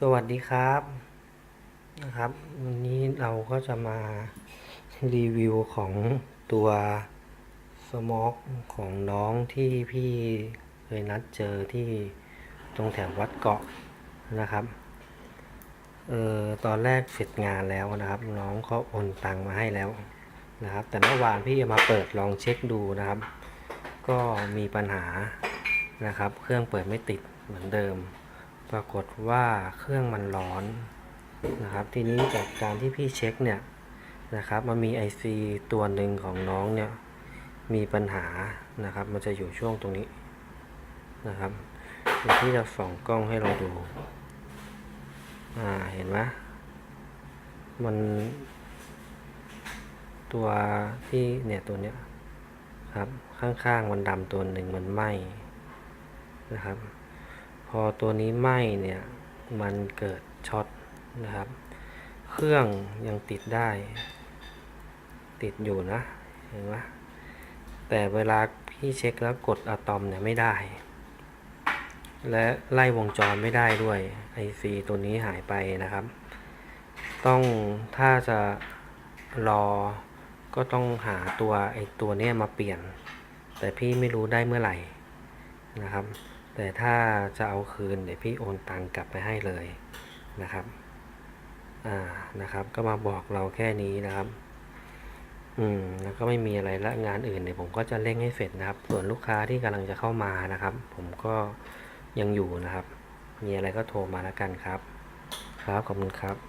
สวัสดีครับนะครับ วันนี้เราก็จะมารีวิวของตัวสมอกของน้องที่พี่เคยนัดเจอที่ตรงแถววัดเกาะนะครับเออตอนแรกเสร็จงานแล้วนะครับ น้องเขาโอนตังมาให้แล้วนะครับ แต่เมื่อวานพี่มาเปิดลองเช็คดูนะครับ ก็มีปัญหานะครับ เครื่องเปิดไม่ติดเหมือนเดิม ปรากฏว่าเครื่องมันร้อนนะครับ ทีนี้จากการที่พี่เช็คเนี่ยนะครับ มันมี IC ตัวหนึ่งของน้องเนี่ยมีปัญหานะครับ มันจะอยู่ช่วงตรงนี้นะครับเดี๋ยวพี่จะส่องกล้องให้เราดู อ่า เห็นไหมมัน ตัวที่เนี่ยตัวเนี้ยครับ ข้างๆมันดำตัวหนึ่งมันไหมนะครับ อตัวนี้ไหม้เนี่ย มันเกิดช็อตนะครับ เครื่องยังติดได้ ติดอยู่นะ เห็นไหมแต่เวลาพี่เช็คแล้วกดอะตอมเนี่ยไม่ได้ และไล่วงจรไม่ได้ด้วย IC ตัวนี้หายไปนะครับ ต้องถ้าจะรอก็ต้องหาตัวไอตัวเนี้ยมาเปลี่ยน แต่พี่ไม่รู้ได้เมื่อไหร่นะครับ แต่ถ้าจะเอาคืนเดี๋ยวพี่โอนตังกลับไปให้เลยนะครับ อ่า นะครับ ก็มาบอกเราแค่นี้นะครับ อืม แล้วก็ไม่มีอะไรละงานอื่นเดี๋ยวผมก็จะเร่งให้เสร็จนะครับ ส่วนลูกค้าที่กำลังจะเข้ามานะครับ ผมก็ยังอยู่นะครับ มีอะไรก็โทรมาแล้วกันครับ ครับ ขอบคุณครับ